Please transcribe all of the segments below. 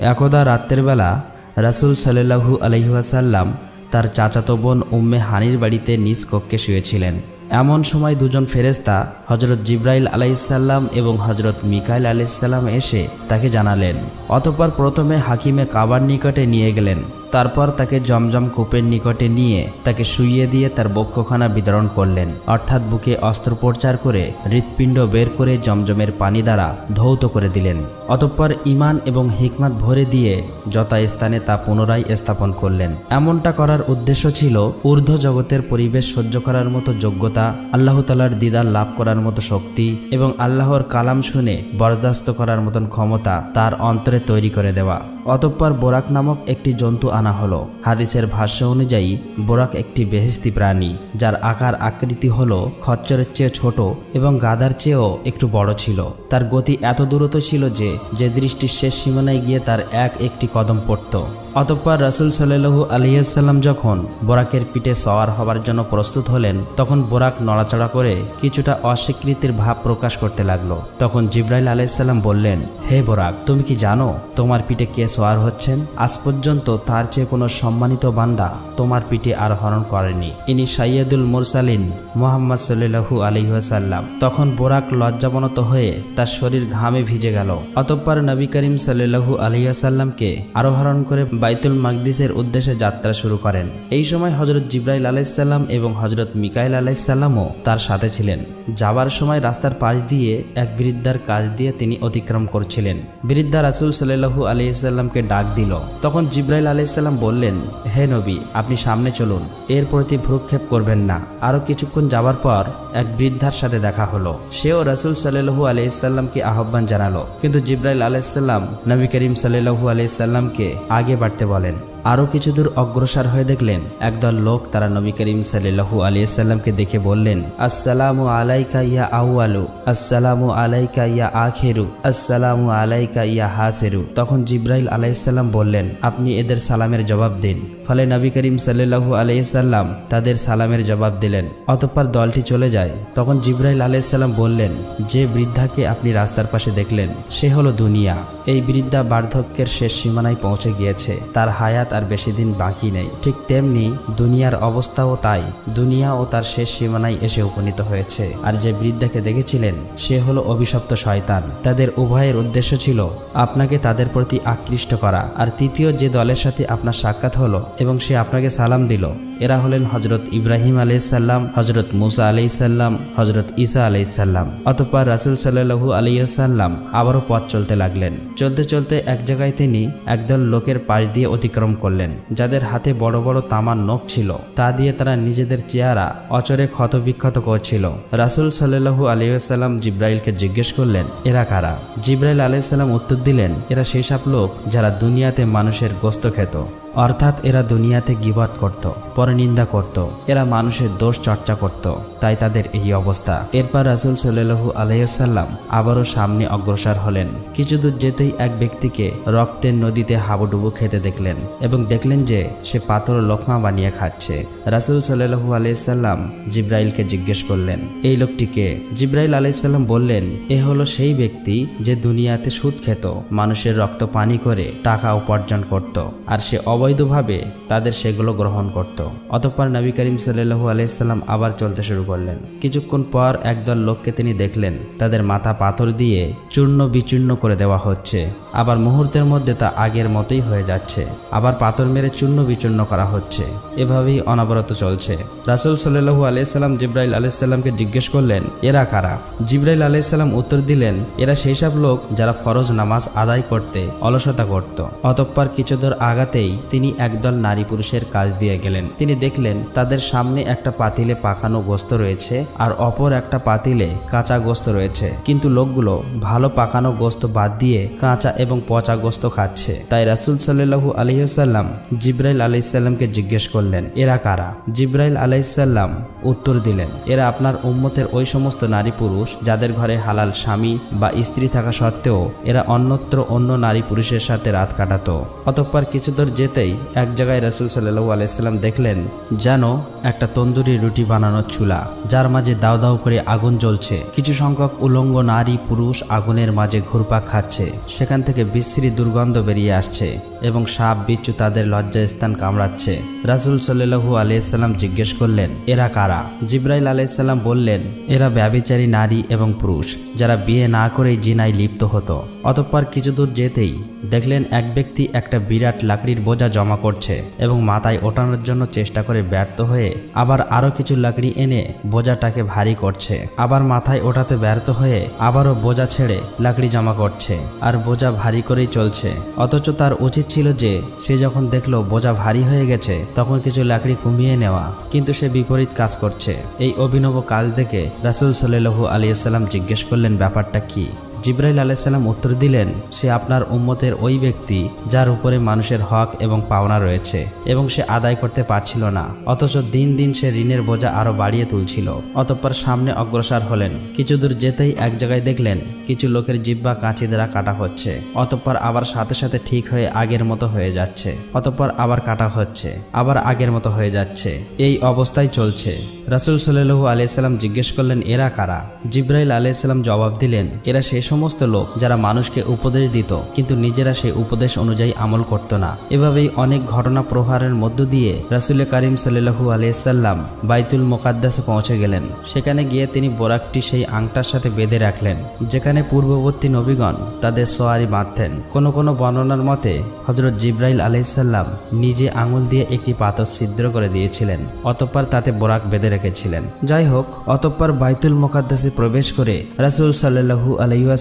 একদা রাত্রের বেলা রাসুল সাল্লাহু আলহিহাসাল্লাম তার চাচাতো বোন উম্মে হানির বাড়িতে নিজ কক্ষে শুয়েছিলেন। এমন সময় দুজন ফেরেস্তা হজরত জিব্রাইল আলাইসাল্লাম এবং হজরত মিকাইল আলাইসাল্লাম এসে তাকে জানালেন, অতপর প্রথমে হাকিমে কাবার নিকটে নিয়ে গেলেন। তারপর তাকে জমজম কূপের নিকটে নিয়ে তাকে শুইয়ে দিয়ে তার বক্ষখানা বিতরণ করলেন। অর্থাৎ বুকে অস্ত্রোপচার করে, হৃৎপিণ্ড বের করে জমজমের পানি দ্বারা ধৌত করে দিলেন। অতঃপর ইমান এবং হিকমাত ভরে দিয়ে যথাস্থানে তা পুনরায় স্থাপন করলেন। এমনটা করার উদ্দেশ্য ছিল ঊর্ধ্ব জগতের পরিবেশ সহ্য করার মতো যোগ্যতা, আল্লাহ তালার দিদার লাভ করার মতো শক্তি এবং আল্লাহর কালাম শুনে বরদাস্ত করার মতন ক্ষমতা তার অন্তরে তৈরি করে দেওয়া। অতঃপর বোরাক নামক একটি জন্তু হলো। হাদিসের ভাষ্য অনুযায়ী, বোরাক একটি বেহেস্তি প্রাণী, যার আকার আকৃতি হলো খচ্চরের চেয়ে ছোট এবং গাদার চেয়েও একটু বড় ছিল। তার গতি এত দ্রুত ছিল যে যে দৃষ্টির শেষ সীমানায় গিয়ে তার এক একটি কদম পড়ত। অতঃপর রাসুল সাল্লু আলিয়াল্লাম যখন বোরাকের পিঠে সওয়ার হবার জন্য প্রস্তুত হলেন, তখন বোরাক নড়াচড়া করে কিছুটা অস্বীকৃতির ভাব প্রকাশ করতে লাগল। তখন জিব্রাইল আলাইসাল্লাম বললেন, হে বোরাক, তুমি কি জানো তোমার পিঠে কে সোয়ার হচ্ছেন? আজ পর্যন্ত তার চেয়ে কোনো সম্মানিত বান্দা তোমার পিঠে আরোহণ করেনি। ইনি সাইয়দুল মুরসালিন মোহাম্মদ সাল্লু আলিহাসাল্লাম তখন বোরাক লজ্জাবনত হয়ে তার শরীর ঘামে ভিজে গেল। অতঃপর নবী করিম সাল্লু আলিহাসাল্লামকে আরোহণ করে বাইতুল মাকদিসের উদ্দেশ্যে যাত্রা শুরু করেন। এই সময় হজরত জিব্রাইল আলাইসাল্লাম এবং হজরত মিকাইল আলাইসাল্লামও তার সাথে ছিলেন। যাবার সময় রাস্তার পাশ দিয়ে এক বৃদ্ধার কাজ দিয়ে তিনি অতিক্রম করছিলেন। বৃদ্ধা রাসুল সাল্লাহু আলিয়াল্লামকে ডাক দিল। তখন জিব্রাইল আলাইসাল্লাম বললেন, হে নবী, আপনি সামনে চলুন। এর প্রতি ভ্রুক্ষেপ করবেন না। আরও কিছুক্ষণ যাওয়ার পর এক বৃদ্ধার সাথে দেখা হলো। সেও রাসুল সাল্লাহু আলাইসাল্লামকে আহ্বান জানালো। কিন্তু জিব্রাইল আলাইসাল্লাম নবী করিম সাল্লাহু আলাইসাল্লামকে আগে বাড়তে বলেন। আরও কিছু দূর অগ্রসর হয়ে দেখলেন একদল লোক তারা নবী করিম সাল্লু আলিয়াল্লামকে দেখে বললেন, আসসালামু আলাইকা ইয়া আউআলু আসসালামু আলাইকা ইয়া আখেরু, আসসালামু আলাইকা ইয়া হাসেরু। তখন জিব্রাইল আলাইসাল্লাম বললেন, আপনি এদের সালামের জবাব দিন। ফলে নবী করিম সাল্লাহু আলাইসাল্লাম তাদের সালামের জবাব দিলেন। অতঃপর দলটি চলে যায়। তখন জিব্রাইল আলাইসাল্লাম বললেন, যে বৃদ্ধাকে আপনি রাস্তার পাশে দেখলেন, সে হলো দুনিয়া। এই বৃদ্ধা বার্ধক্যের শেষ সীমানায় পৌঁছে গিয়েছে। তার হায়াত আর বেশি দিন বাকি নেই। ঠিক তেমনি দুনিয়ার অবস্থাও তাই। দুনিয়া ও তার শেষ সীমানায় এসে উপনীত হয়েছে। আর যে বৃদ্ধাকে দেখেছিলেন, সে হলো অভিশপ্ত শয়তান। তাদের উভয়ের উদ্দেশ্য ছিল, আপনাকে তাদের প্রতি আকৃষ্ট করা। আর তৃতীয় যে দলের সাথে আপনার সাক্ষাৎ হলো এবং সে আপনাকে সালাম দিল। এরা হলেন হজরত ইব্রাহিম আলাইসাল্লাম হজরত মুসা আলাইসাল্লাম হজরত ঈসা আলাইসাল্লাম অতঃপর রাসুল সাল্লাহু আলাইসাল্লাম আবারও পথ চলতে লাগলেন। চলতে চলতে এক জায়গায় তিনি একদল লোকের পাশ দিয়ে অতিক্রম করলেন, যাদের হাতে বড় বড় তামার নখ ছিল। তা দিয়ে তারা নিজেদের চেহারা অচরে ক্ষতবিক্ষত করছিল। রাসুল সাল্লাহু আলাইসাল্লাম জিব্রাইলকে জিজ্ঞেস করলেন, এরা কারা? জিব্রাইল আলাইসাল্লাম উত্তর দিলেন, এরা সেই সব লোক যারা দুনিয়াতে মানুষের গোস্ত খেত। অর্থাৎ এরা দুনিয়াতে গিবাদ করত পরনিন্দা করত, এরা মানুষের দোষ চর্চা করত, তাই তাদের এই অবস্থা। এরপর রাসুল সাল্লু আলাইসাল্লাম আবারও সামনে অগ্রসর হলেন। কিছু দূর যেতেই এক ব্যক্তিকে রক্তের নদীতে হাবুডুবু খেতে দেখলেন এবং দেখলেন যে সে পাথর লোকমা বানিয়ে খাচ্ছে। রাসুল সাল্লু আলাইসাল্লাম জিব্রাইলকে জিজ্ঞেস করলেন, এই লোকটিকে জিব্রাইল আলাইসাল্লাম বললেন, এ হলো সেই ব্যক্তি যে দুনিয়াতে সুদ খেত, মানুষের রক্ত পানি করে টাকা উপার্জন করত, আর সে অবৈধভাবে তাদের সেগুলো গ্রহণ করত। অতঃপর নবী করিম সাল্লু আলাইসাল্লাম আবার চলতে শুরু করলেন। কিছুক্ষণ পর একদল লোককে তিনি দেখলেন, তাদের মাথা পাথর দিয়ে চূর্ণ বিচূর্ণ করে দেওয়া হচ্ছে। আবার মুহূর্তের মধ্যে তা আগের মতোই হয়ে যাচ্ছে। আবার পাথর মেরে চূর্ণ বিচূর্ণ করা হচ্ছে। এভাবেই অনবরত চলছে। রাসুল সাল্লু আলাইসাল্লাম জিব্রাইল আলাইসাল্লামকে জিজ্ঞেস করলেন, এরা কারা? জিব্রাইল আলাইসাল্লাম উত্তর দিলেন, এরা সেই সব লোক যারা ফরজ নামাজ আদায় করতে অলসতা করত। অতঃপর কিছু দূর আগাতেই তিনি একদল নারী পুরুষের কাজ দিয়ে গেলেন। তিনি দেখলেন, তাদের সামনে একটা পাতিলে পাকানো গোস্ত রয়েছে আর অপর একটা পাতিলে কাঁচা গোস্ত রয়েছে। কিন্তু লোকগুলো ভালো পাকানো গোস্ত বাদ দিয়ে কাঁচা এবং পচা গোস্ত খাচ্ছে। তাই রাসুল সাল্লু আলহিহাল্লাম আলাইসাল্লাম জিব্রাইল আলাইসাল্লামকে জিজ্ঞেস করলেন, এরা কারা? জিব্রাইল আলাইসাল্লাম উত্তর দিলেন, এরা আপনার উম্মতের ওই সমস্ত নারী পুরুষ যাদের ঘরে হালাল স্বামী বা স্ত্রী থাকা সত্ত্বেও এরা অন্যত্র অন্য নারী পুরুষের সাথে রাত কাটাত। অতঃপর কিছু দূর যেতেই এক জায়গায় রাসুল সাল্লু আলাইসাল্লাম দেখলেন, যেন একটা তন্দুরি রুটি বানানোর চুলা, যার মাঝে দাও দাও করে আগুন জ্বলছে। কিছু সংখ্যক উলঙ্গ নারী পুরুষ আগুনের মাঝে ঘুরপাক খাচ্ছে, সেখান থেকে বিশ্রী দুর্গন্ধ বেরিয়ে আসছে। এবং সাপ, বিচ্ছু তাদের লজ্জা স্থান কামড়াচ্ছে। রাসুল সাল্লু আলিয়াল্লাম জিজ্ঞেস করলেন, এরা কারা? জিব্রাইল আলাইসাল্লাম বললেন, এরা ব্যবিচারী নারী এবং পুরুষ, যারা বিয়ে না করেই জিনায় লিপ্ত হতো। অতঃপর কিছু দূর যেতেই দেখলেন এক ব্যক্তি একটা বিরাট লাকড়ির বোঝা জমা করছে এবং মাথায় ওঠানোর জন্য চেষ্টা করে ব্যর্থ হয়ে আবার আরও কিছু লাকড়ি এনে বোঝাটাকে ভারী করছে। আবার মাথায় ওঠাতে ব্যর্থ হয়ে আবারও বোঝা ছেড়ে লাকড়ি জমা করছে। আর বোঝা ভারী করেই চলছে। অথচ তার উচিত ছিল যে, সে যখন দেখল বোঝা ভারী হয়ে গেছে, তখন কিছু লাকড়ি কমিয়ে নেওয়া, কিন্তু সে বিপরীত কাজ করছে। এই অভিনব কাজ দেখে রাসুল সাল্লু আলিয়াল্লাম জিজ্ঞেস করলেন, ব্যাপারটা কি? জিব্রাইল আলাইসাল্লাম উত্তর দিলেন, সে আপনার উম্মতের ওই ব্যক্তি যার উপরে মানুষের হক এবং পাওনা রয়েছে এবং সে আদায় করতে পারছিল না। অথচ দিন দিন সে ঋণের বোঝা আরও বাড়িয়ে তুলছিল। অতঃপর সামনে অগ্রসর হলেন। কিছু দূর যেতেই এক জায়গায় দেখলেন, কিছু লোকের জিব্বা কাঁচি দ্বারা কাটা হচ্ছে। অতঃপর আবার সাথে সাথে ঠিক হয়ে আগের মতো হয়ে যাচ্ছে। অতঃপর আবার কাটা হচ্ছে, আবার আগের মতো হয়ে যাচ্ছে। এই অবস্থায় চলছে। রাসুল সাল্লু আলিয়াল্লাম জিজ্ঞেস করলেন, এরা কারা? জিব্রাইল আলাইসাল্লাম জবাব দিলেন, এরা সেই সমস্ত লোক যারা মানুষকে উপদেশ দিত, কিন্তু নিজেরা সেই উপদেশ অনুযায়ী আমল করত না। এভাবেই অনেক ঘটনা প্রহারের মধ্য দিয়ে রাসুল করিম সাল্লু আলিয়াল্লাম বাইতুল মোকাদ্দাসে পৌঁছে গেলেন। সেখানে গিয়ে তিনি বোরাকটি সেই আংটার সাথে বেঁধে রাখলেন, যেখানে পূর্ববর্তী নবীগণ তাদের সোয়ারি বাঁধতেন। কোনো কোনো বর্ণনার মতে হজরত জিব্রাইল আলাইসাল্লাম নিজে আঙুল দিয়ে একটি পাথর ছিদ্র করে দিয়েছিলেন, অতঃপর তাতে বোরাক বেঁধে রেখেছিলেন। যাই হোক, অতঃপর বাইতুল মোকাদ্দাসে প্রবেশ করে রাসুল সাল্লু সাল্লাহু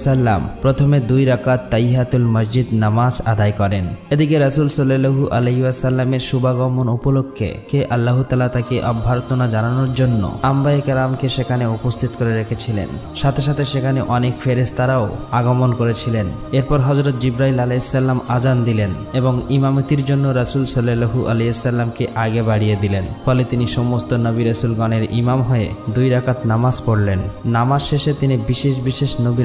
আলহিহাসাল্লাম প্রথমে দুই রাকাত তাইহাতুল মসজিদ নামাজ আদায় করেন। এদিকে রাসুল সাল্লাহু আলহিহাসাল্লামের শুভাগমন উপলক্ষে কে আল্লাহ তালা তাকে অভ্যর্থনা জানানোর জন্য আম্বাই কারামকে সেখানে উপস্থিত করে রেখেছিলেন। সাথে সাথে সেখানে অনেক ফেরেস্তারাও আগমন করেছিলেন। এরপর হজরত জিব্রাইল আলাইসাল্লাম আজান দিলেন এবং ইমামতির জন্য রাসুল সাল্লাহু আলিয়াল্লামকে আগে বাড়িয়ে দিলেন। ফলে তিনি সমস্ত নবী রসুলগণের ইমাম হয়ে দুই রাকাত নামাজ পড়লেন। নামাজ শেষে তিনি বিশেষ বিশেষ নবী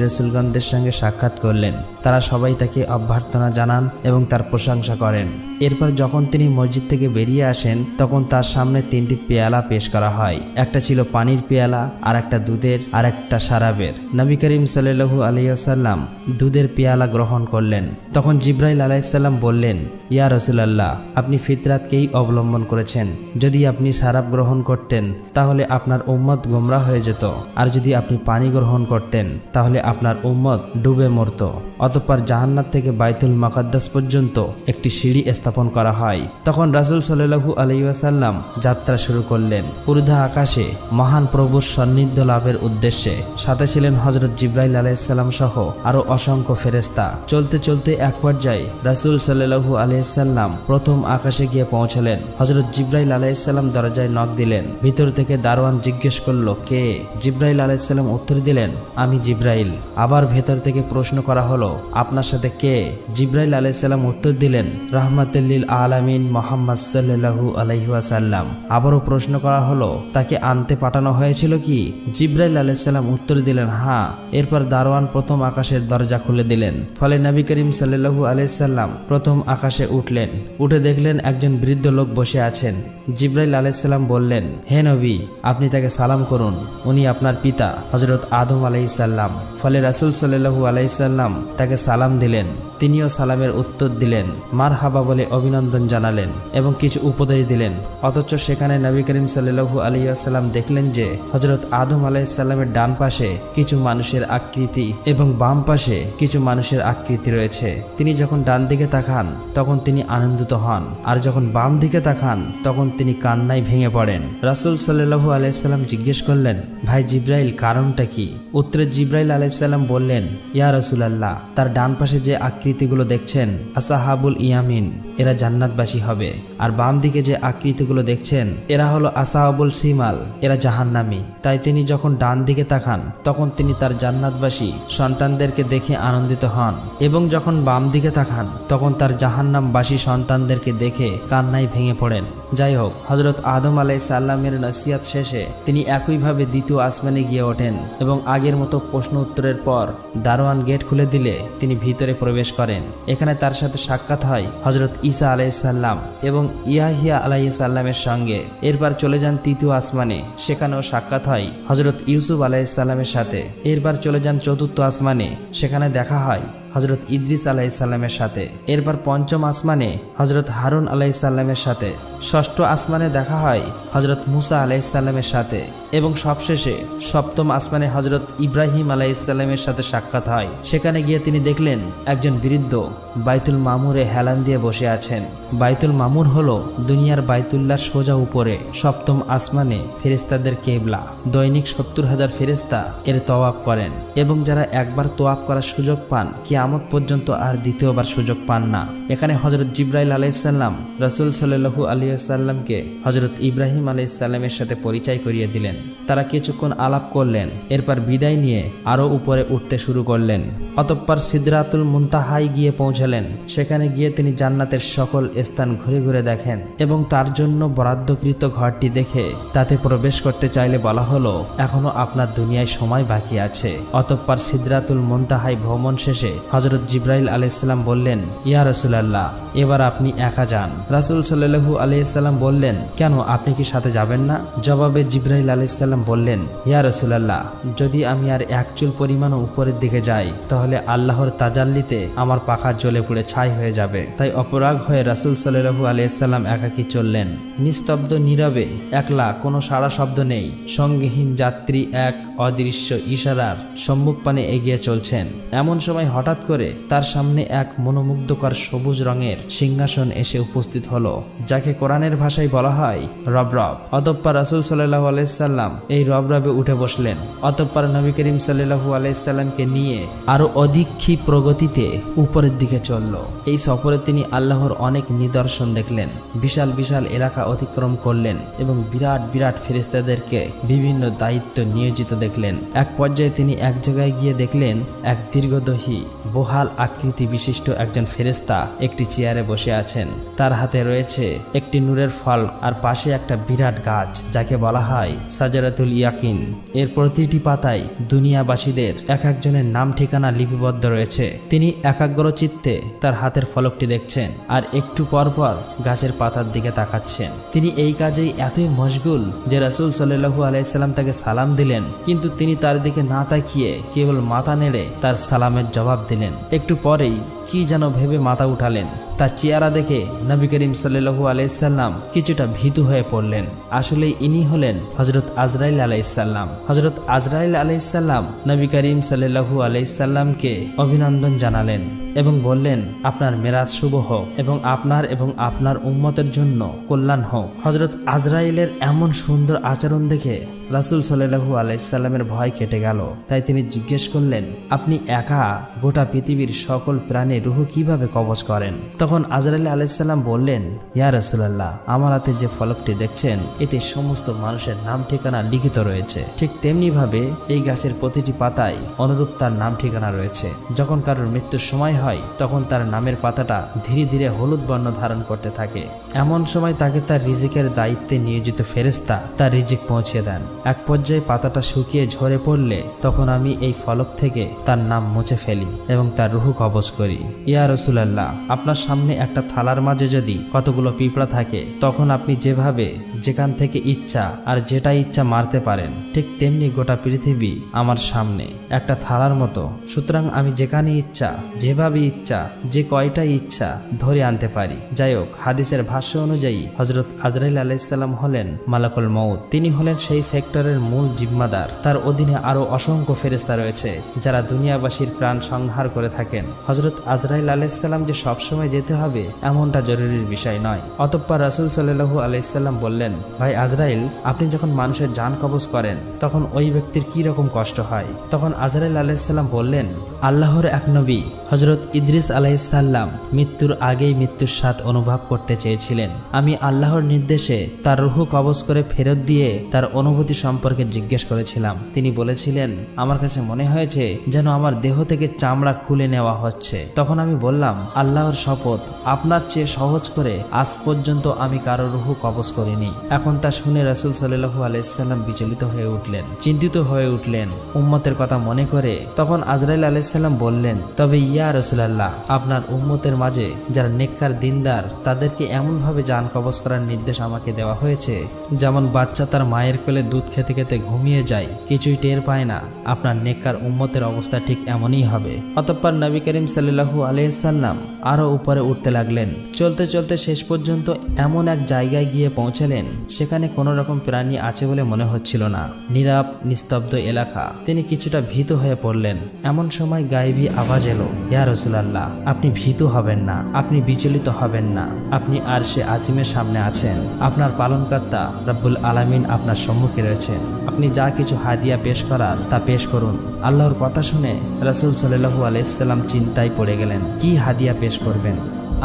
রসুলগণদের সঙ্গে সাক্ষাৎ করলেন। তারা সবাই তাকে অভ্যর্থনা জানান এবং তার প্রশংসা করেন। এরপর যখন তিনি মসজিদ থেকে বেরিয়ে আসেন, তখন তার সামনে তিনটি পেয়ালা পেশ করা হয়। একটা ছিল পানির পেয়ালা আর একটা দুধের আর একটা সারাবের। নবী করিম সাল্লু আলিয়াল্লাম দুধের পেয়ালা গ্রহণ করলেন। তখন জিব্রাইল আলাইসাল্লাম বললেন, ইয়া রসুলাল্লাহ, আপনি ফিতরাতকেই অবলম্বন করেছেন। যদি আপনি সারাব গ্রহণ করতেন, তাহলে আপনার উম্মত গোমরা হয়ে যেত। আর যদি আপনি পানি গ্রহণ করতেন, তাহলে আপনার উম্মত ডুবে মরত। অতঃপর জাহান্নাত থেকে বাইতুল মাকাদ্দাস পর্যন্ত একটি সিঁড়ি স্থাপন করা হয়। তখন রাসুল সাল্লু আলাইসাল্লাম যাত্রা শুরু করলেন। ঊর্ধ্বা আকাশে মহান প্রভুর সান্নিধ্য লাভের উদ্দেশ্যে সাথে ছিলেন হজরত জিব্রাইল আলাইসাল্লাম সহ আরও অসংখ্য ফেরেস্তা চলতে চলতে এক পর্যায়ে রাসুল সাল্লু আলাইসাল্লাম প্রথম আকাশে গিয়ে পৌঁছলেন। হজরত জিব্রাইল আলাইসাল্লাম দরজায় নখ দিলেন। ভিতর থেকে দারোয়ান জিজ্ঞেস করল, কে? জিব্রাইল আলাইসাল্লাম উত্তর দিলেন, আমি জিব্রাইল। আবার ভেতর থেকে প্রশ্ন করা হলো, আপনার সাথে কে? জিব্রাইল আলাইসাল্লাম উত্তর দিলেন, রহমতুল্লিল আলামিন মোহাম্মদ সাল্লু আলহিহাসাল্লাম আবারও প্রশ্ন করা হলো, তাকে আনতে পাঠানো হয়েছিল কি? জিব্রাইল আলাইসাল্লাম উত্তর দিলেন হ্যাঁ। এরপর দারোয়ান প্রথম আকাশের দরজা খুলে দিলেন। ফলে নবী করিম সাল্লু আলাইসাল্লাম প্রথম আকাশে উঠলেন। উঠে দেখলেন একজন বৃদ্ধ লোক বসে আছেন। জিব্রাইল আলাইসাল্লাম বললেন, হে নবী, আপনি তাকে সালাম করুন। উনি আপনার পিতা হজরত আদম আলাইসাল্লাম ফলে রাসুল সাল্লু আলাইসাল্লাম তাকে সালাম দিলেন। তিনিও সালামের উত্তর দিলেন। মার হাবা বলে অভিনন্দন জানালেন এবং কিছু উপদেশ দিলেন। অথচ সেখানে নবী করিম সাল্লু আলিয়াল্লাম দেখলেন যে হজরত আদম আলাইসাল্লামের ডান পাশে কিছু মানুষের আকৃতি এবং বাম পাশে কিছু মানুষের আকৃতি রয়েছে। তিনি যখন ডান দিকে তাকান, তখন তিনি আনন্দিত হন। আর যখন বাম দিকে তাকান, তখন তিনি কান্নায় ভেঙে পড়েন। রাসুল সাল্লু আলাইসাল্লাম জিজ্ঞেস করলেন, ভাই জিব্রাইল, কারণটা কি? উত্তরে জিব্রাইল আলাইসাল্লাম বললেন, ইয়া রসুলাল্লাহ, তার ডান পাশে যে আকৃতিগুলো দেখছেন, আসাহাবুল ইয়ামিন, এরা জান্নাতবাসী হবে। আর বাম দিকে যে আকৃতিগুলো দেখছেন, এরা হলো আসাহাবুল সিমাল, এরা জাহান্নামী। তাই তিনি যখন ডান দিকে তাকান, তখন তিনি তার জান্নাতবাসী সন্তানদেরকে দেখে আনন্দিত হন। এবং যখন বাম দিকে তাকান, তখন তার জাহান্নামবাসী সন্তানদেরকে দেখে কান্নায় ভেঙে পড়েন। যাই হোক হজরত আদম আলাই সাল্লামের নসিয়াত শেষে তিনি একইভাবে দ্বিতীয় আসমানে গিয়ে ওঠেন এবং আগের মতো প্রশ্ন উত্তরের পর দারোয়ান গেট খুলে দিলে তিনি ভিতরে প্রবেশ করেন। এখানে তার সাথে সাক্ষাৎ হয় হজরত ঈসা আলাইসাল্লাম এবং ইয়াহিয়া আলাইসাল্লামের সঙ্গে। এরপর চলে যান তৃতীয় আসমানে, সেখানেও সাক্ষাৎ হয় হজরত ইউসুফ আলাইসাল্লামের সাথে। এরপর চলে যান চতুর্থ আসমানে, সেখানে দেখা হয় হজরত ইদ্রিস আলাইসাল্লামের সাথে। এরপর পঞ্চম আসমানে হজরত হারুন আলাইসাল্লামের সাথে। ষষ্ঠ আসমানে দেখা হয় হজরত মুসা আলাইসাল্লামের সাথে। এবং সবশেষে সপ্তম আসমানে হজরত ইব্রাহিম আলাইসাল্লামের সাথে সাক্ষাৎ হয়। সেখানে গিয়ে তিনি দেখলেন, একজন বৃদ্ধ বাইতুল মামুরে হেলান দিয়ে বসে আছেন। বাইতুল মামুর হলো দুনিয়ার বাইতুল্লার সোজা উপরে, সপ্তম আসমানে ফেরেস্তাদের কেবলা। দৈনিক সত্তর হাজার ফেরেস্তা এর তওয়াব করেন এবং যারা একবার তোয়াব করার সুযোগ পান, কিয়ামত পর্যন্ত আর দ্বিতীয়বার সুযোগ পান না। এখানে হজরত জিব্রাইল আলাইসাল্লাম রসুল সাল্লু আলিয়াল্লামকে হজরত ইব্রাহিম আলাইসাল্লামের সাথে পরিচয় করিয়ে দিলেন। তারা কিছুক্ষণ আলাপ করলেন, এরপর বিদায় নিয়ে আরও উপরে উঠতে শুরু করলেন। অতঃপর সিদ্রাতুল মুন্তাহাই গিয়ে পৌঁছালেন। সেখানে গিয়ে তিনি জান্নাতের সকল স্থান ঘুরে ঘুরে দেখেন এবং তার জন্য বরাদ্দকৃত ঘরটি দেখে তাতে প্রবেশ করতে চাইলে বলা হলো, এখনও আপনার দুনিয়ায় সময় বাকি আছে। অতঃপর সিদ্রাতুল মুন্তাহাই ভ্রমণ শেষে হজরত জিব্রাইল আলাইসাল্লাম বললেন, ইয়া রসুলাল্লাহ, এবার আপনি একা যান। রাসুল সাল্লু আলাইসাল্লাম বললেন, কেন, আপনি কি সাথে যাবেন না? জবাবে জিব্রাইল আলাইসাল্লাম বললেন, ইয়া রসুলাল্লাহ, যদি আমি আর এক চুল পরিমাণও উপরের দিকে যাই, তাহলে আল্লাহর তাজাল্লিতে আমার পাখা জ্বলে পুড়ে ছাই হয়ে যাবে। তাই অপরাগ হয়ে রাসুল সাল্লু আলাইসাল্লাম একাকি চললেন। নিস্তব্ধ নীরবে একলা কোনো সারা শব্দ নেই। সঙ্গীহীন যাত্রী এক অদৃশ্য ইশারার সম্মুখ পানে এগিয়ে চলছেন। এমন সময় হঠাৎ করে তার সামনে এক মনোমুগ্ধকর সবুজ রঙের সিংহাসন এসে উপস্থিত হলো, যাকে কোরআনের ভাষায় বলা হয় রবরব অতঃপর রাসুল সাল্লাহ আলাইসাল্লাম এই রবরবে উঠে বসলেন। অতঃপর নবী করিম সাল্লাহু আলাইসাল্লামকে নিয়ে আরও অধিক্ষী প্রগতিতে উপরের দিকে চলল। এই সফরে তিনি আল্লাহর অনেক নিদর্শন দেখলেন, বিশাল বিশাল এলাকা অতিক্রম করলেন এবং বিরাট বিরাট ফেরিস্তাদেরকে বিভিন্ন দায়িত্ব নিয়োজিত দেখলেন। এক পর্যায়ে তিনি এক জায়গায় গিয়ে দেখলেন, এক দীর্ঘদহী, বহাল আকৃতি বিশিষ্ট একজন ফেরেস্তা একটি চেয়ারে বসে আছেন। তার হাতে রয়েছে একটি নূরের ফল আর পাশে একটা বিরাট গাছ, যাকে বলা হয় সাজারাতুল ইয়াকিন। এর প্রতিটি পাতায় দুনিয়াবাসীদের এক একজনের নাম ঠিকানা লিপিবদ্ধ রয়েছে। তিনি একাগ্র চিত্তে তার হাতের ফলকটি দেখছেন আর একটু পরপর গাছের পাতার দিকে তাকাচ্ছেন। তিনি এই কাজেই এতই মশগুল যে রাসুল সাল্লু আলাইসাল্লাম তাকে সালাম দিলেন, কিন্তু তিনি তার দিকে না তাকিয়ে কেবল মাথা নেড়ে তার সালামের জবাব দিলেন। একটু পরেই কি যেন ভেবে মাথা উঠালেন। তার চেহারা দেখে নবী করিম সাল্লু আলাইসাল্লাম কিছুটা ভীতু হয়ে পড়লেন। আসলে ইনি হলেন হজরত আজরাইল আলাইসাল্লাম হজরত আজরাইল আলাইসাল্লাম নবী করিম সাল্লু আলাইসাল্লামকে অভিনন্দন জানালেন। এবং বললেন, আপনার মেরাজ শুভ হোক এবং আপনার এবং আপনার উম্মতের জন্য কল্যাণ হোক। হজরত আজরাইলের এমন সুন্দর আচরণ দেখে রাসুল সাল্লু আলাইসাল্লামের ভয় কেটে গেল। তাই তিনি জিজ্ঞেস করলেন, আপনি একা গোটা পৃথিবীর সকল প্রাণী রুহু কীভাবে কবচ করেন? তখন আজরাইল আলাইসাল্লাম বললেন, ইয়া রসুলাল্লাহ, আমার হাতে যে ফলকটি দেখছেন, এতে সমস্ত মানুষের নাম ঠিকানা লিখিত রয়েছে। ঠিক তেমনিভাবে এই গাছের প্রতিটি পাতায় অনুরূপ তার নাম ঠিকানা রয়েছে। যখন কারোর মৃত্যুর সময় হয়, তখন তার নামের পাতাটা ধীরে ধীরে হলুদ বর্ণ ধারণ করতে থাকে। এমন সময় তাকে তার রিজিকের দায়িত্বে নিয়োজিত ফেরেস্তা তার রিজিক পৌঁছে দেন। এক পর্যায়ে পাতাটা শুকিয়ে ঝরে পড়লে তখন আমি এই ফলক থেকে তার নাম মুছে ফেলি এবং তার রুহু কবজ করি। ইয়া রসুলাল্লাহ, আপনার সামনে একটা থালার মাঝে যদি কতগুলো পিঁপড়া থাকে, তখন আপনি যেভাবে যেখান থেকে ইচ্ছা আর যেটা ইচ্ছা মারতে পারেন, ঠিক তেমনি গোটা পৃথিবী আমার সামনে। একটা থালার মতো। সুতরাং আমি যেখানে ইচ্ছা, যেভাবে ইচ্ছা, যে কয়টা ইচ্ছা ধরে আনতে পারি। যাই হোক হাদিসের ভাষ্য অনুযায়ী হজরত আজরাইল আলাইসাল্লাম হলেন মালাকুল মৌদ তিনি হলেন সেই সেক্টরের মূল জিম্মাদার। তার অধীনে আরও অসংখ্য ফেরেস্তা রয়েছে, যারা দুনিয়াবাসীর প্রাণ সংহার করে থাকেন। হজরত আজরাইল আলাইসাল্লাম যে সবসময় যেতে হবে, এমনটা জরুরির বিষয় নয়। অতঃপর রাসুল সাল্লু আলাইসাল্লাম বললেন, ভাই আজরাইল, আপনি যখন মানুষের যান কবজ করেন, তখন ওই ব্যক্তির কি রকম কষ্ট হয়? তখন আজরাইল আলাইসাল্লাম বললেন, আল্লাহর এক নবী হজরত হজরত ইদ্রিস আলাইসাল্লাম মৃত্যুর আগেই মৃত্যুর স্বাদ অনুভব করতে চেয়েছিলেন। আমি আল্লাহর নির্দেশে তার রুহু কবজ করে ফেরত দিয়ে তার অনুভূতি সম্পর্কে জিজ্ঞেস করেছিলাম। তিনি বলেছিলেন, আমার কাছে মনে হয়েছে যেন আমার দেহ থেকে চামড়া খুলে নেওয়া হচ্ছে। তখন আমি বললাম, আল্লাহর শপথ আপনার চেয়ে সহজ করে আজ পর্যন্ত আমি কারও রুহু কবজ করিনি। এখন তা শুনে রাসুল সাল্লু আলাইসাল্লাম বিচলিত হয়ে উঠলেন, চিন্তিত হয়ে উঠলেন। উম্মতের কথা মনে করে তখন আজরাইল আলাইসাল্লাম বললেন, তবে ইয়া রসুলাল্লাহ, আপনার উম্মতের মাঝে যারা নেককার দিনদার, তাদেরকে এমনভাবে যান কবজ করার নির্দেশ আমাকে দেওয়া হয়েছে। যেমন বাচ্চা তার মায়ের কোলে দুধ খেতে খেতে ঘুমিয়ে যায়, কিছুই টের পায় না। আপনার নেককার উম্মতের অবস্থা ঠিক এমনই হবে। অতঃপর নবী করিম সাল্লাহু আলাইসাল্লাম আরও উপরে উঠতে লাগলেন। চলতে চলতে শেষ পর্যন্ত এমন এক জায়গায় গিয়ে পৌঁছালেন, সেখানে কোনো রকম প্রাণী আছে বলে মনে হচ্ছিল না। নীরব, নিস্তব্ধ এলাকা। তিনি কিছুটা ভীত হয়ে পড়লেন। এমন সময় গায়েবী আওয়াজ এলো, ইয়া রসুলাল্লাহ, আপনি ভীত হবেন না, আপনি বিচলিত হবেন না। আপনি আর সে আজিমের সামনে আছেন। আপনার পালনকর্তা রব্বুল আলামিন আপনার সম্মুখে রয়েছেন। আপনি যা কিছু হাদিয়া পেশ করার তা পেশ করুন। আল্লাহর কথা শুনে রাসুল সাল্লু আলাইসাল্লাম চিন্তায় পড়ে গেলেন, কি হাদিয়া পেশ করবেন?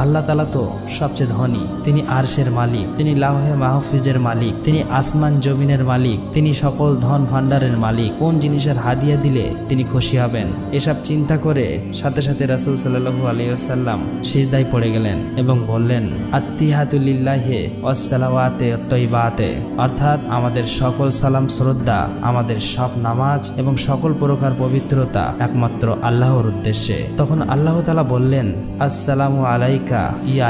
আল্লাহ তালা তো সবচেয়ে ধনী। তিনি আরশের মালিক, তিনি লাহে মাহফিজের মালিক, তিনি আসমান জমিনের মালিক, তিনি সকল ধন ভাণ্ডারের মালিক। কোন জিনিসের হাদিয়া দিলে তিনি খুশি হবেন? এসব চিন্তা করে সাথে সাথে রাসুল সাল্লু আলিয়াল্লাম সিজদায় পড়ে গেলেন এবং বললেন আত্মিহাতুল্লাহে ওয়াসালাওয়াতে তৈবাতে অর্থাৎ আমাদের সকল সালাম শ্রদ্ধা, আমাদের সব নামাজ এবং সকল প্রকার পবিত্রতা একমাত্র আল্লাহর উদ্দেশ্যে। তখন আল্লাহ তালা বললেন, আসসালামু আলাইকা ইয়া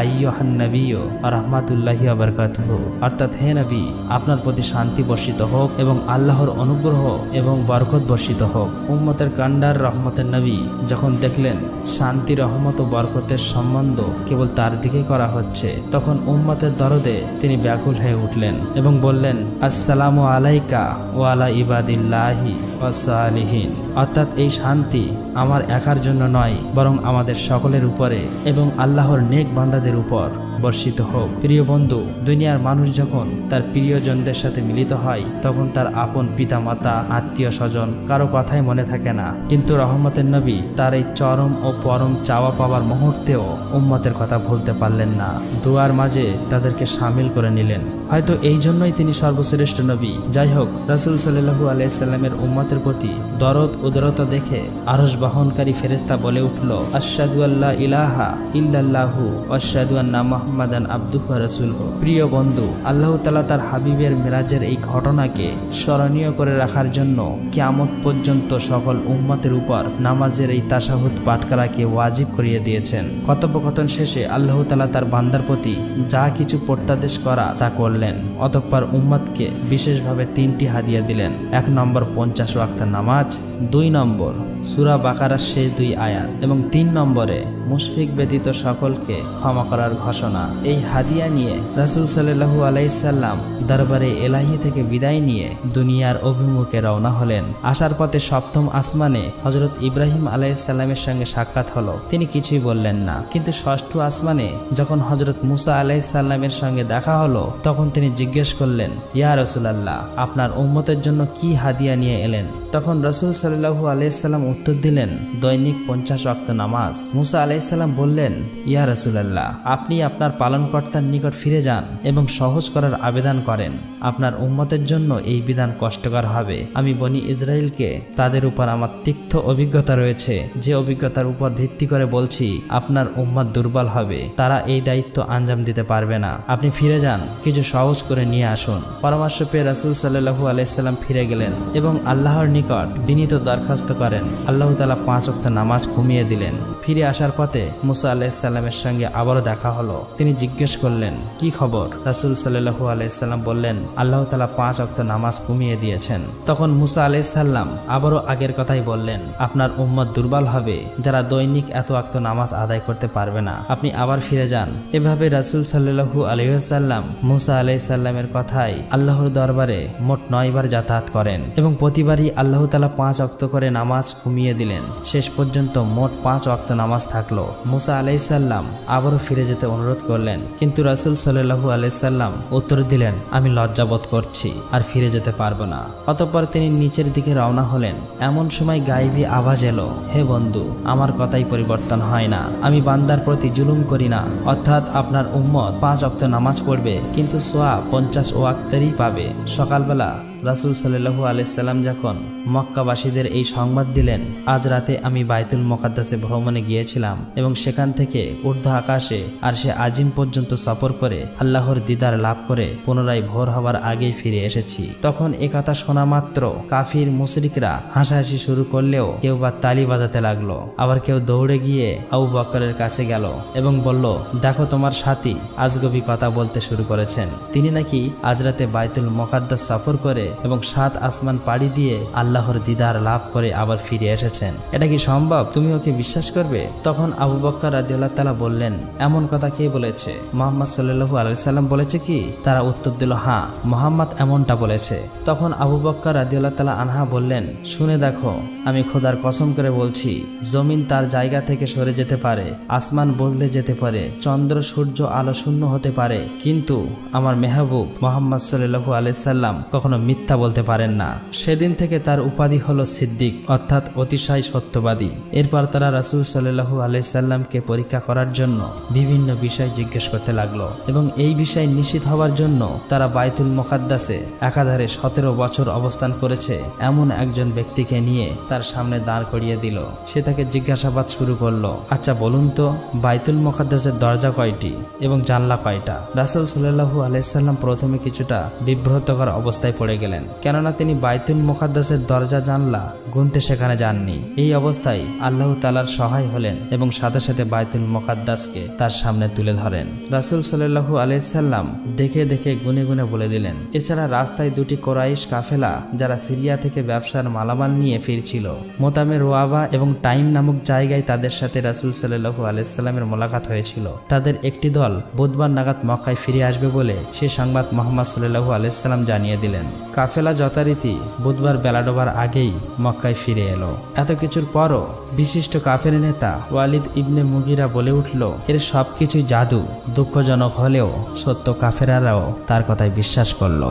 অর্থাৎ হে নবী, আপনার প্রতি শান্তি বর্ষিত হোক এবং আল্লাহর অনুগ্রহ এবং বরকত বর্ষিত হোক। উম্মতের কান্ডার রহমতের নবী যখন দেখলেন শান্তি, রহমত ও বরকতের সম্বন্ধ কেবল তার দিকে করা হচ্ছে, তখন উম্মতের দরদে তিনি ব্যাকুল হয়ে উঠলেন এবং বললেন, আসসালামু আলাইকা ওয়ালা ইবাদিল্লাহি ওয়াসালিহিন অর্থাৎ এই শান্তি আমার একার জন্য নয়, বরং আমাদের সকলের উপরে এবং আল্লাহর নেক বান্দাদের উপর। বর্ষিত হোক। প্রিয় বন্ধু, দুনিয়ার মানুষ যখন তার প্রিয়জনদের সাথে মিলিত হয়, তখন তার আপন পিতা মাতা আত্মীয় স্বজন কারও কথাই মনে থাকে না। কিন্তু রহমতের নবী তার এই চরম ও পরম চাওয়া পাওয়ার মুহূর্তেও উম্মতের কথা ভুলতে পারলেন না। দুয়ার মাঝে তাদেরকে সামিল করে নিলেন। হয়তো এই জন্যই তিনি সর্বশ্রেষ্ঠ নবী। যাই হোক, রাসুল সাল্লু আলাইসাল্লামের উম্মতের প্রতি দরদ উদরতা দেখে আরস বহনকারী ফেরেস্তা বলে উঠল আশাদু আল্লাহ ইলাহা ইল্লাল্লাহু আশাদু আন্না মোহাম্মদান আব্দুহ রসুল প্রিয় বন্ধু, আল্লাহ তালা তার হাবিবের মেরাজের এই ঘটনাকে স্মরণীয় করে রাখার জন্য কিয়ামত পর্যন্ত সকল উম্মতের উপর নামাজের এই তাসাহুদ পাঠ করাকে ওয়াজিব করিয়ে দিয়েছেন। কথোপকথন শেষে আল্লাহ তালা তার বান্দার প্রতি যা কিছু প্রত্যাদেশ করা তা করলেন, অতঃপর উম্মতকে বিশেষভাবে তিনটি হাদিয়া দিলেন। এক নম্বর পঞ্চাশ ওয়াক্ত নামাজ, দুই নম্বর সুরা বাকারার শেষ দুই আয়াত এবং তিন নম্বরে মুশফিক ব্যতীত সকলকে ক্ষমা করার ঘোষণা। এই হাদিয়া নিয়ে রাসুল সাল্লু আলাইসাল্লাম দরবারে এলাহি থেকে বিদায় নিয়ে দুনিয়ার অভিমুখে রওনা হলেন। আসার পথে সপ্তম আসমানে হজরত ইব্রাহিম আলাইসাল্লামের সঙ্গে সাক্ষাৎ হলো। তিনি কিছুই বললেন না। কিন্তু ষষ্ঠ আসমানে যখন হজরত মুসা আলাইসাল্লামের সঙ্গে দেখা হলো, তখন তিনি জিজ্ঞেস করলেন, ইয়া রসুলাল্লাহ, আপনার উম্মতের জন্য কি হাদিয়া নিয়ে এলেন? তখন রসুল সাল্লাহু আলাইসাল্লাম উত্তর দিলেন, দৈনিক পঞ্চাশ রক্ত নামাজ। মুসা আলাইসাল্লাম বললেন, ইয়া রসুলাল্লাহ, আপনি আপনার পালনকর্তার নিকট ফিরে যান এবং সহজ করার আবেদন করেন। আপনার উম্মতের জন্য এই বিধান কষ্টকর হবে। আমি বনি ইসরায়েলকে তাদের উপর আমার তিক্ত অভিজ্ঞতা রয়েছে। যে অভিজ্ঞতার উপর ভিত্তি করে বলছি, আপনার উম্মত দুর্বল হবে। তারা এই দায়িত্ব আঞ্জাম দিতে পারবে না। আপনি ফিরে যান, কিছু সহজ করে নিয়ে আসুন। পরামর্শ পেয়ে রাসুল সাল্লাহু আলাইসাল্লাম ফিরে গেলেন এবং আল্লাহর নিকট বিনীত দরখাস্ত করেন। আল্লাহ তালা পাঁচ অক্ত নামাজ ঘুমিয়ে দিলেন। ফিরে আসার পথে মুসা আলাইসাল্লামের সঙ্গে আবারও দেখা হলো। তিনি জিজ্ঞেস করলেন, কি খবর? রাসুল সাল্লাহু আলাইসাল্লাম বললেন, আল্লাহ তালা পাঁচ অক্ত নামাজ কমিয়ে দিয়েছেন। তখন মুসা আলাইসাল্লাম আবারও আগের কথাই বললেন, আপনার উম্মত দুর্বল হবে, যারা দৈনিক এত আক্ত নামাজ আদায় করতে পারবে না। আপনি আবার ফিরে যান। এভাবে রাসুল সাল্লাহু আলহাম মুসা আলাইসাল্লামের কথাই আল্লাহর দরবারে মোট নয়বার যাতায়াত করেন এবং প্রতিবারই আল্লাহ তালা পাঁচ অক্ত করে নামাজ কমিয়ে দিলেন। শেষ পর্যন্ত মোট পাঁচ অক্ত নামাজ থাকল। মুসা আলাইসাল্লাম আবারও ফিরে যেতে অনুরোধ করলেন। কিন্তু রাসুল সাল্লাহু আলাইসাল্লাম উত্তর দিলেন, আমি লজ্জাবোধ করছি আর ফিরে যেতে পারব না। অতঃপর তিনি নিচের দিকে রওনা হলেন। এমন সময় গাইবি আওয়াজ এলো, হে বন্ধু, আমার কথাই পরিবর্তন হয় না। আমি বান্দার প্রতি জুলুম করি না। অর্থাৎ আপনার উম্মত পাঁচ অক্ত নামাজ পড়বে, কিন্তু সোয়া পঞ্চাশ ওয়াক্তেরই পাবে। সকালবেলা রাসুল সাল্লু আলাইসাল্লাম যখন মক্কাবাসীদের এই সংবাদ দিলেন, আজ রাতে আমি বাইতুল মোকাদ্দাসে ভ্রমণে গিয়েছিলাম এবং সেখান থেকে ঊর্ধ্ব আকাশে আর সে আজিম পর্যন্ত সফর করে আল্লাহর দিদার লাভ করে পুনরায় ভোর হওয়ার আগেই ফিরে এসেছি। তখন এ কথা শোনা মাত্র কাফির মুশরিকরা হাসাহাসি শুরু করলেও কেউ বা তালি বাজাতে লাগল। আবার কেউ দৌড়ে গিয়ে আবু বকরের কাছে গেল এবং বলল, দেখো তোমার সাথী আজগবি কথা বলতে শুরু করেছেন। তিনি নাকি আজ রাতে বাইতুল মোকাদ্দাস সফর করে এবং সাত আসমান পাড়ি দিয়ে আল্লাহর দিদার লাভ করে আবার ফিরে এসেছেন। এটা কি সম্ভব? তুমি ওকে বিশ্বাস করবে? তখন আবু বক্কর রাদিউল্লাহ তালা বললেন, এমন কথা কে বলেছে? মোহাম্মদ সাল্লু আলাইসাল্লাম বলেছে কি? তারা উত্তর দিল হ্যাঁ মোহাম্মদ এমনটা বলেছে। তখন আবু বক্কর রাদিউল্লাহ তালা আনহা বললেন, শুনে দেখো, আমি খোদার কসম করে বলছি, জমিন তার জায়গা থেকে সরে যেতে পারে, আসমান বদলে যেতে পারে, চন্দ্র, সূর্য, আলো শূন্য হতে পারে, কিন্তু আমার মেহবুব মোহাম্মদ সাল্লু আলাইসাল্লাম কখনো মিথ্যা বলতে পারেন না। সেদিন থেকে তার উপাধি হলো সিদ্দিক, অর্থাৎ অতিশয় সত্যবাদী। এরপর তারা রাসুল সাল্লু আলাইসাল্লামকে পরীক্ষা করার জন্য বিভিন্ন বিষয় জিজ্ঞেস করতে লাগল এবং এই বিষয় নিশ্চিত হওয়ার জন্য তারা বাইতুল মোকাদ্দাসে একাধারে সতেরো বছর অবস্থান করেছে এমন একজন ব্যক্তিকে নিয়ে তার সামনে দাঁড় করিয়ে দিল। সে তাকে জিজ্ঞাসাবাদ শুরু করল আচ্ছা বলুন তো, বাইতুল মোকাদ্দাসের দরজা কয়টি এবং জানলা কয়টা? রাসুল সাল্লাহু আলাইসাল্লাম প্রথমে কিছুটা বিভ্রতকর অবস্থায় পড়ে গেলেন। কেননা তিনি বাইতুল মোকাদ্দাসের দরজা জানলা গুনতে সেখানে যাননি। এই অবস্থায় আল্লাহ তালার সহায় হলেন এবং সাথে সাথে বাইতুল মোকাদ্দাসকে তার সামনে তুলে ধরেন। রাসুল সাল্লাহু আলাইসাল্লাম দেখে দেখে গুনে গুনে বলে দিলেন, এছাড়া রাস্তায় দুটি কোরাইশ কাফেলা যারা সিরিয়া থেকে ব্যবসার মালামাল নিয়ে ফিরছিল, মোতামের ওয়াবা এবং টাইম নামক জায়গায় তাদের সাথে রাসুল সাল্লাহু আলাইসাল্লামের মোলাকাত হয়েছিল। তাদের একটি দল বুধবার নাগাদ মক্কায় ফিরে আসবে বলে সে সংবাদ মোহাম্মদ সাল্লাহু আলাইসাল্লাম জানিয়ে দিলেন। কাফেলা যথারীতি বুধবার বেলা ডোবার আগেই মক্কায় ফিরে এলো। এত কিছুর পরও বিশিষ্ট কাফের নেতা ওয়ালিদ ইবনে মুগিরা বলে উঠল, এর সবকিছুই জাদু, দুঃখজনক হলেও সত্য কাফেরারাও তার কথায় বিশ্বাস করল।